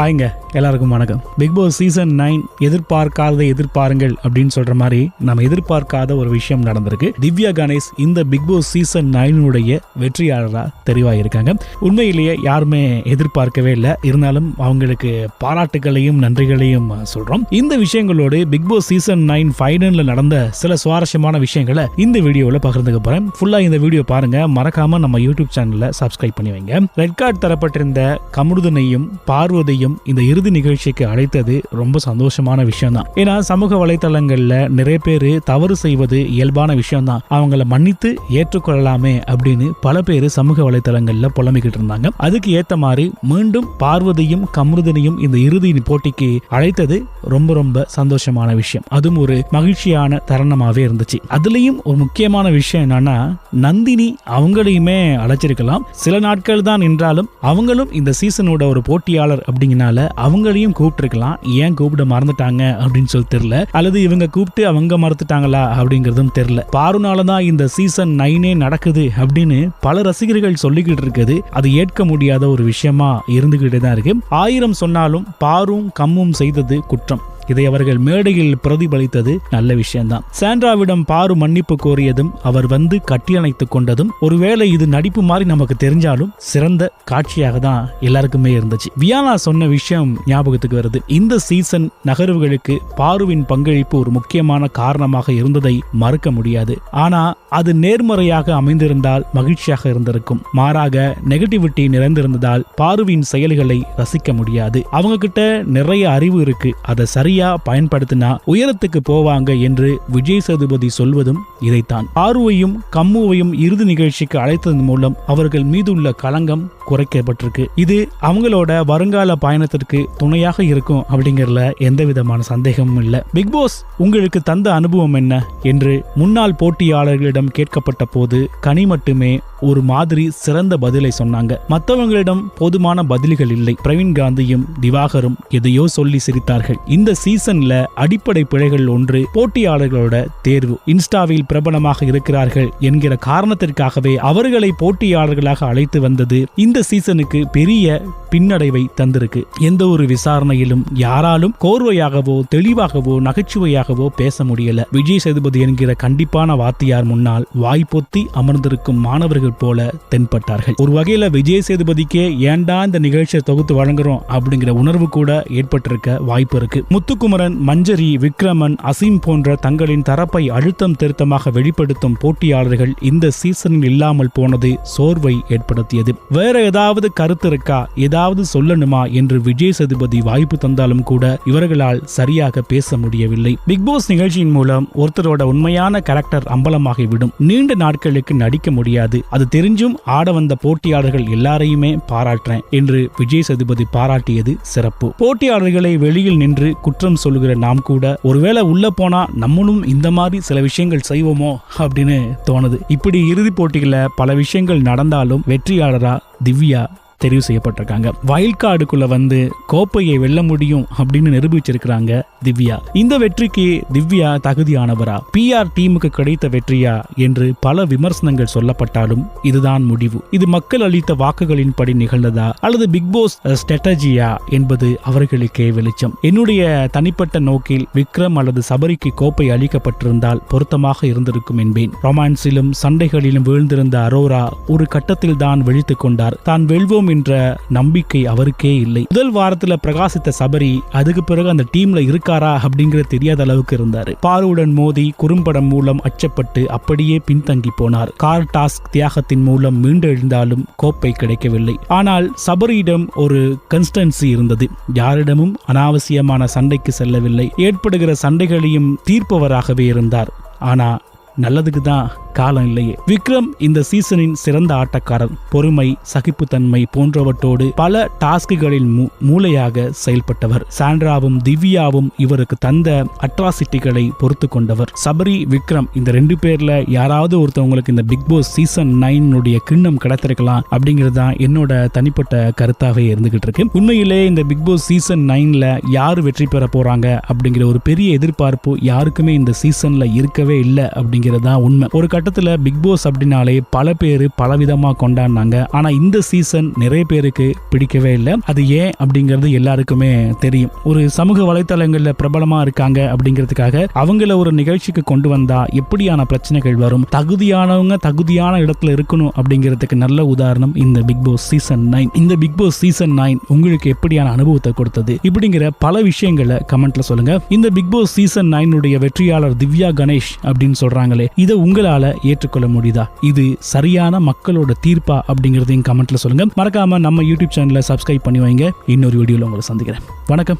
ஹாய்ங்க எல்லாருக்கும் வணக்கம். Big pass season nine எதிர்பார்க்காத எதிர்பாருங்கள் அப்படின்னு சொல்ற மாதிரி நம்ம எதிர்பார்க்காத ஒரு விஷயம் நடந்திருக்கு. திவ்யா கணேஷ் இந்த பிக் பாஸ் சீசன் நைனுடைய வெற்றியாளராக தெரிவாயிருக்காங்க. உண்மையிலேயே யாருமே எதிர்பார்க்கவே இல்லை. இருந்தாலும் அவங்களுக்கு பாராட்டுகளையும் நன்றிகளையும் சொல்றோம். இந்த விஷயங்களோடு பிக் பாஸ் சீசன் நைன் ஃபைனல்ல நடந்த சில சுவாரஸ்யமான விஷயங்களை இந்த வீடியோவில் பகிர்ந்துக்க போறேன். ஃபுல்லா இந்த வீடியோ பாருங்க. மறக்காம நம்ம யூடியூப் சேனல்ல சப்ஸ்கிரைப் பண்ணி வைங்க. ரெட் கார்டு தரப்பட்டிருந்த கமருதனையும் பார்வதியும் எல்லாரையும் இந்த இறுதி நிகழ்ச்சிக்கு அழைத்தது ரொம்ப சந்தோஷமான விஷயம் தான் ஏன்னா சமூக வலைதளங்கள்ல நிறைய பேர் தவறு செய்வது இயல்பான விஷயம் தான் அவங்கள மன்னித்து ஏற்றுக்கொள்ளலாமே அப்படின்னு பல பேர் சமூக வலைதளங்கள்ல புலம்பிக்கிட்டு இருந்தாங்க. அதுக்கு ஏத்த மாதிரி மீண்டும் பார்வதியும் கமருதனையும் இந்த இறுதி போட்டிக்கு அழைத்தது ரொம்ப ரொம்ப சந்தோஷமான விஷயம். அதுவும் ஒரு மகிழ்ச்சியான தருணமாவே இருந்துச்சு. அதுலயும் ஒரு முக்கியமான விஷயம் என்னன்னா நந்தினி அவங்களையுமே அழைச்சிருக்கலாம். சில நாட்கள் தான் என்றாலும் அவங்களும் இந்த சீசனோட ஒரு போட்டியாளர் இருந்தீங்கனால அவங்களையும் கூப்பிட்டுருக்கலாம். ஏன் கூப்பிட மறந்துட்டாங்க அப்படின்னு சொல்லி தெரியல. அல்லது இவங்க கூப்பிட்டு அவங்க மறந்துட்டாங்களா அப்படிங்கிறதும் தெரியல. பாருனால தான் இந்த சீசன் நைனே நடக்குது அப்படின்னு பல ரசிகர்கள் சொல்லிக்கிட்டு இருக்குது. அது ஏற்க முடியாத ஒரு விஷயமா இருந்துகிட்டே தான் இருக்கு. ஆயிரம் சொன்னாலும் பாரும் கம்மும் செய்தது குற்றம். இதை அவர்கள் மேடையில் பிரதிபலித்தது நல்ல விஷயம்தான். சாண்ட்ராவிடம் பாரு மன்னிப்பு கோரியதும் அவர் வந்து கட்டியணைத்துக் கொண்டதும் ஒருவேளை இது நடிப்பு மாதிரி நமக்கு தெரிஞ்சாலும் சிறந்த காட்சியாக தான் எல்லாருக்குமே இருந்துச்சு. வியானா சொன்ன விஷயம் ஞாபகத்துக்கு வருது. இந்த சீசன் நகர்வுகளுக்கு பாருவின் பங்களிப்பு ஒரு முக்கியமான காரணமாக இருந்ததை மறுக்க முடியாது. ஆனா அது நேர்மறையாக அமைந்திருந்தால் மகிழ்ச்சியாக இருந்திருக்கும். மாறாக நெகட்டிவிட்டி நிறைந்திருந்ததால் பார்வையின் செயல்களை ரசிக்க முடியாது. அவங்க கிட்ட நிறைய அறிவு இருக்கு. அதை சரியா பயன்படுத்தினா உயரத்துக்கு போவாங்க என்று விஜய் சேதுபதி சொல்வதும் இதைத்தான். பார்வையும் கம்முவையும் இறுதி நிகழ்ச்சிக்கு அழைத்ததன் மூலம் அவர்கள் மீதுள்ள களங்கம் குறைக்கப்பட்டிருக்கு. இது அவங்களோட வருங்கால பயணத்திற்கு துணையாக இருக்கும் அப்படிங்கறதுல எந்த விதமான சந்தேகமும் இல்லை. பிக் பாஸ் உங்களுக்கு தந்த அனுபவம் என்ன? என்று முன்னாள் போட்டியாளர்களிடம் கேட்கப்பட்ட போது கனி மட்டுமே ஒரு மாதிரி சிறந்த பதிலை சொன்னாங்க. மற்றவங்களிடம் போதுமான பதில்கள் இல்லை. பிரவீன் காந்தியும் திவாகரும் எதையோ சொல்லி சிரித்தார்கள். இந்த சீசன்ல அடிப்படை பிழைகள் ஒன்று போட்டியாளர்களோட தேர்வு. இன்ஸ்டாவில் பிரபலமாக இருக்கிறார்கள் என்கிற காரணத்திற்காகவே அவர்களை போட்டியாளர்களாக அழைத்து வந்தது இந்த சீசனுக்கு பெரிய பின்னடைவை தந்திருக்கு. எந்த ஒரு விசாரணையிலும் யாராலும் கோர்வையாகவோ தெளிவாகவோ நகைச்சுவையாகவோ பேச முடியல. விஜய் சேதுபதி என்கிற கண்டிப்பான வாத்தியார் முன்னால் வாய்ப்பொத்தி அமர்ந்திருக்கும் மாணவர்கள் போல தென்பட்டார்கள். ஒரு வகையில விஜய் சேதுபதிக்கே ஏண்டா இந்த நிகழ்ச்சியை தொகுத்து வழங்குறோம் அப்படிங்கிற உணர்வு கூட ஏற்பட்டிருக்க வாய்ப்பு இருக்கு. முத்துக்குமரன் மஞ்சரி விக்ரமன் அசீம் போன்ற தங்களின் தரப்பை அழுத்தம் திருத்தமாக வெளிப்படுத்தும் போட்டியாளர்கள் இந்த சீசனில் இல்லாமல் போனது சோர்வை ஏற்படுத்தியது. வேற ஏதாவது கருத்து இருக்கா? ஏதாவது சொல்லணுமா? என்று விஜய் சேதுபதி வாய்ப்பு தந்தாலும் கூட இவர்களால் சரியாக பேச முடியவில்லை. பிக் பாஸ் நிகழ்ச்சியின் மூலம் ஒருத்தரோட உண்மையான கேரக்டர் அம்பலமாகிவிடும். நீண்ட நாட்களுக்கு நடிக்க முடியாது. அது தெரிஞ்சும் ஆட வந்த போட்டியாளர்கள் எல்லாரையுமே பாராட்டுறேன் என்று விஜய் சேதுபதி பாராட்டியது சிறப்பு. போட்டியாளர்களை வெளியில் நின்று குற்றம் சொல்லுகிற நாம் கூட ஒருவேளை உள்ள போனா நம்மளும் இந்த மாதிரி சில விஷயங்கள் செய்வோமோ அப்படின்னு தோணுது. இப்படி இறுதிப் போட்டிகளில் பல விஷயங்கள் நடந்தாலும் வெற்றியாளரா திவ்யா தெரிவு செய்யப்பட்டிருக்காங்க. வயல் கார்டுக்குள்ள வந்து கோப்பையை வெல்ல முடியும் அப்படின்னு நிரூபிச்சிருக்கிறாங்க திவ்யா. இந்த வெற்றிக்கு திவ்யா தகுதியானவரா? பிஆர் டீமுக்கு கிடைத்த வெற்றியா என்று பல விமர்சனங்கள் சொல்லப்பட்டாலும் இதுதான் முடிவு. இது மக்கள் அளித்த வாக்குகளின் படி நிகழ்ந்ததா? அல்லது பிக் பாஸ் ஸ்ட்ராட்டஜியா என்பது அவர்களுக்கே வெளிச்சம். என்னுடைய தனிப்பட்ட நோக்கில் விக்ரம் அல்லது சபரிக்கு கோப்பை அளிக்கப்பட்டிருந்தால் பொருத்தமாக இருந்திருக்கும் என்பேன். ரொமான்ஸிலும் சண்டைகளிலும் வீழ்ந்திருந்த அரோரா ஒரு கட்டத்தில் தான் விழித்துக் கொண்டார். தான் வெல்வோம் என்ற நம்பிக்கை அவருக்கே இல்லை. முதல் வாரத்துல பிரகாசித்த சபரி அதுக்கு பிறகு அந்த டீம்ல இருக்காரா அப்படிங்கிற தெரியாத அளவுக்கு இருந்தார். பாருவுடன் மோதி குறும்படம் மூலம் அச்சப்பட்டு அப்படியே பின்தங்கி போனார். கார் டாஸ்க் தியாகத்தின் மூலம் மீண்டெழுந்தாலும் கோப்பை கிடைக்கவில்லை. ஆனால் சபரியிடம் ஒரு கன்ஸ்டன்சி இருந்தது. யாரிடமும் அனாவசியமான சண்டைக்கு செல்லவில்லை. ஏற்படுகிற சண்டைகளையும் தீர்ப்பவராகவே இருந்தார். ஆனா நல்லதுக்கு தான் காலம் இல்லையே. விக்ரம் இந்த சீசனின் சிறந்த ஆட்டக்காரர். பொறுமை சகிப்புத்தன்மை போன்றவற்றோடு பல டாஸ்குகளில் மூ- மூளையாக செயல்பட்டவர். சாண்ட்ராவும் திவ்யாவும் இவருக்கு தந்த அட்ராசிட்டிகளை பொறுத்து கொண்டவர். சபரி விக்ரம் இந்த ரெண்டு பேர்ல யாராவது ஒருத்தவங்களுக்கு இந்த பிக் பாஸ் சீசன் நைனுடைய கிண்ணம் கிடைத்திருக்கலாம் அப்படிங்கிறது தான் என்னோட தனிப்பட்ட கருத்தாவே இருந்துகிட்டு இருக்கு. உண்மையிலே இந்த பிக் பாஸ் சீசன் நைன்ல யார் வெற்றி பெற போறாங்க அப்படிங்கிற ஒரு பெரிய எதிர்பார்ப்பு யாருக்குமே இந்த சீசன்ல இருக்கவே இல்லை அப்படிங்கிறது தான் உண்மை. ஒரு கட்டத்தில் பிக் பாஸ் அப்படின்னாலே பல பேர் பலவிதமாக கொண்டாடினாங்க. ஆனால் இந்த சீசன் நிறைய பேருக்கு பிடிக்கவே இல்லை. அது ஏன் அப்படிங்கிறது எல்லாருக்குமே தெரியும். ஒரு சமூக வலைத்தளங்களில் பிரபலமாக இருக்காங்க அப்படிங்கிறதுக்காக அவங்கள ஒரு நிகழ்ச்சிக்கு கொண்டு வந்தா எப்படியான பிரச்சனைகள் வரும்? தகுதியானவங்க தகுதியான இடத்துல இருக்கணும் அப்படிங்கிறதுக்கு நல்ல உதாரணம் இந்த பிக் பாஸ் சீசன் நைன் இந்த பிக் பாஸ் சீசன் நைன் உங்களுக்கு எப்படியான அனுபவத்தை கொடுத்தது? இப்படிங்கிற பல விஷயங்களை கமெண்ட்ல சொல்லுங்க. இந்த பிக் பாஸ் சீசன் நைனுடைய வெற்றியாளர் திவ்யா கணேஷ் அப்படின்னு சொல்றாங்களே இதை உங்களால ஏற்றுக்கொள்ள முடியுதா? இது சரியான மக்களோட தீர்ப்பா அப்படிங்கறதையும் கமெண்ட்ல சொல்லுங்க. மறக்காம நம்ம யூடியூப் சேனலை சப்ஸ்கிரைப் பண்ணி வைங்க. இன்னொரு வீடியோல உங்களை சந்திக்கிறேன். வணக்கம்.